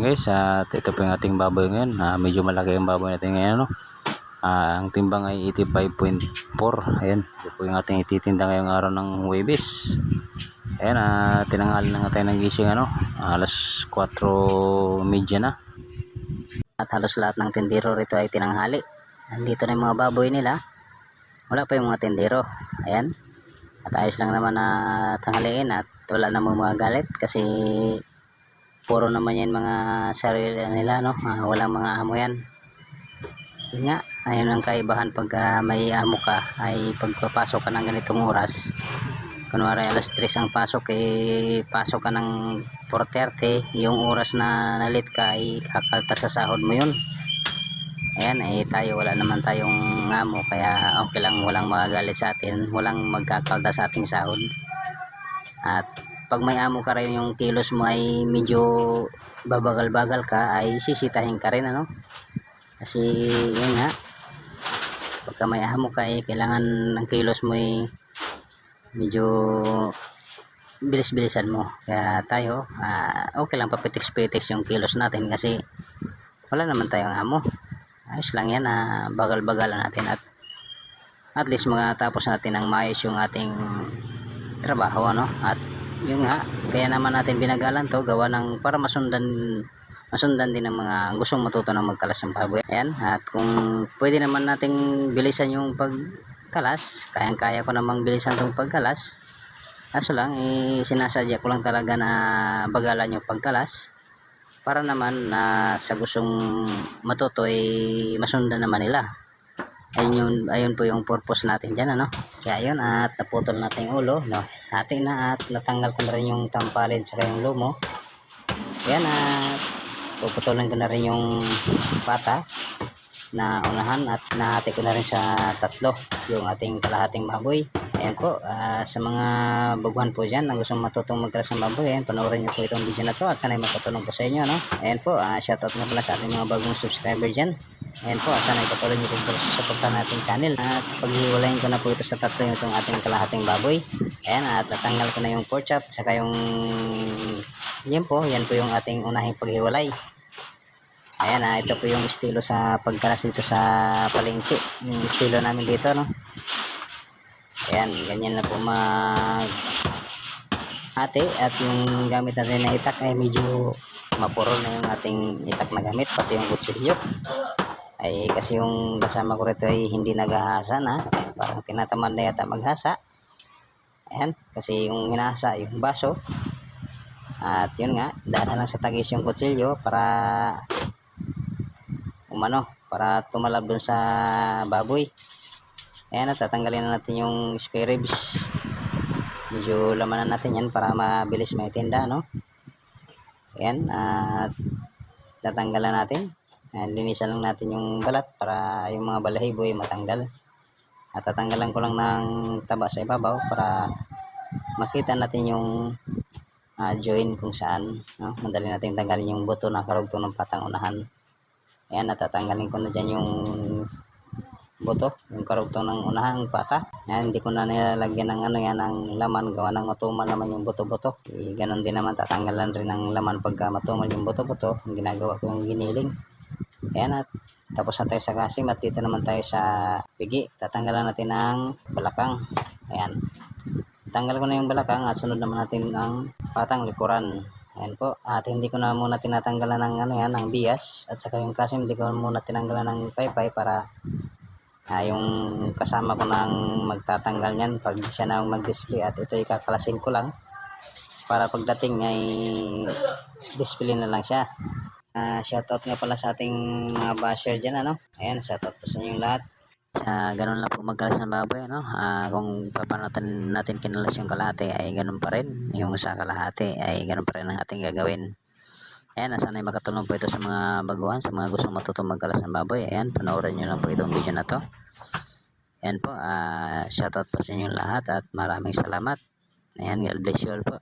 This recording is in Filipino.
guys. At ito po yung ating baboy ngayon. Ah, medyo malaki yung baboy natin ngayon no? Ah, ang timbang ay 85.4 ayan ito po yung ating ititinda ngayong araw ng Huwebes ayan ah, tinanghal na nga tayo ng gising ano? Alas 4.30 na. At halos lahat ng tindero rito ay tinanghali. Andito na yung mga baboy nila. Wala pa yung mga tindero. Ayan. At ayos lang naman na tanghaliin at wala namang mga galit kasi puro naman yan mga sarili nila no? Ah, walang mga amo yan. Yun nga ayun ang kaibahan pag ah, may amo ka ay pagpapasok ka ng ganitong oras. Kunwari alas 3 ang pasok eh pasok ka ng 4.30 yung oras na nalit ka ay kakalta sa sahod mo yun. Ayan eh tayo wala naman tayong amo kaya okay lang walang magagalit sa atin walang magkakalta sa ating sahod. At pag may amo ka rin yung kilos mo ay medyo babagal-bagal ka ay sisitahin ka rin ano? Kasi yun nga pagka may amo ka eh kailangan ng kilos mo ay medyo bilis-bilisan mo. Kaya tayo ah, okay lang papitiks-petiks yung kilos natin kasi wala naman tayong amo. Ayos lang yan na bagal-bagalan natin at at least tapos natin ng maayos yung ating trabaho ano? At yun nga kaya naman natin binagalan to gawa ng para masundan masundan din ng mga gustong matuto ng magkalas ng baboy. Ayan at kung pwede naman nating bilisan yung pagkalas kayang kaya ko namang bilisan tong pagkalas. Kaso lang eh, sinasadya ko lang talaga na bagalan yung pagkalas para naman na sa gustong matuto ay masundan naman nila ayun yun ayun po yung purpose natin dyan ano? Kaya yun at naputol natin yung ulo no? Natin na at natanggal ko na rin yung tampalid sa yung lumo. Yan at puputulan ko na rin yung pata na unahan at nahati ko na rin sa tatlo yung ating kalahating baboy. Ayan po ah, sa mga baguhan po dyan na gustong matutong magkalas ng baboy ayan panoorin nyo po itong video na to at sana'y makatulong po sa inyo no? ayan po ah, shoutout nga pala sa ating mga bagong subscriber dyan Ayan po, sana ipatuloy niyo po sa suporta nating channel. At paghiwalayin ko na po ito sa tatlo yung itong ating kalahating baboy. Ayan, at natanggal ko na yung pork chop, saka yung yan po, yan po yung ating unahing paghiwalay. Ayan, ah, ito po yung estilo sa pagkalas dito sa palengke. Yung estilo namin dito, no? Ayan, ganyan na po mag ate at yung gamit natin na itak ay medyo mapuro na yung ating itak na gamit pati yung kutsilyo ay kasi yung kasama ko rito ay hindi naghahasa na. Parang tinatamad na yata maghasa. Ayan kasi yung hinahasa yung baso. At yun nga daan lang sa tagis yung kutsilyo para umano para tumalab dun sa baboy. Ayan at tatanggalin na natin yung spare ribs. Medyo lamanan natin yan para mabilis may tinda no? Ayan at tatanggalan natin Ayan, linisan lang natin yung balat para yung mga balahibo ay matanggal. At tatanggalan ko lang ng taba sa ibabaw para makita natin yung uh, join kung saan. No? Madali natin tanggalin yung buto na karugtong ng patang unahan. Ayan, natatanggalin ko na dyan yung buto, yung karugtong ng unahang pata. Ayan, hindi ko na nilalagyan ng ano yan, ng laman, gawa ng matumal naman yung buto-buto. E, ganon din naman, tatanggalan rin ng laman pagka matumal yung buto-buto. Ginagawa ko yung giniling. Ayan at tapos na tayo sa kasim at dito naman tayo sa pigi. Tatanggalan natin ng balakang. Ayan. Tanggal ko na yung balakang at sunod naman natin ang patang likuran. Ayan po. At hindi ko na muna tinatanggalan ng ano yan, ng bias. At saka yung kasim hindi ko muna tinanggalan ng paypay para ah, yung kasama ko nang magtatanggal niyan pag siya na mag-display at ito ikakalasin ko lang para pagdating ay display na lang siya. Uh, shoutout nga pala sa ating mga basher dyan, ano? Ayan, shoutout po sa inyo lahat. Sa ganun lang po magkalas ng baboy, ano? Uh, kung paano natin, kinalas yung kalahati, ay ganun pa rin. Yung sa kalahati, ay ganun pa rin ang ating gagawin. Ayan, sana ay makatulong po ito sa mga baguhan, sa mga gustong matutong magkalas ng baboy. Ayan, panoorin nyo lang po itong video na to. Ayan po, uh, shoutout po sa inyo lahat at maraming salamat. Ayan, God bless you all po.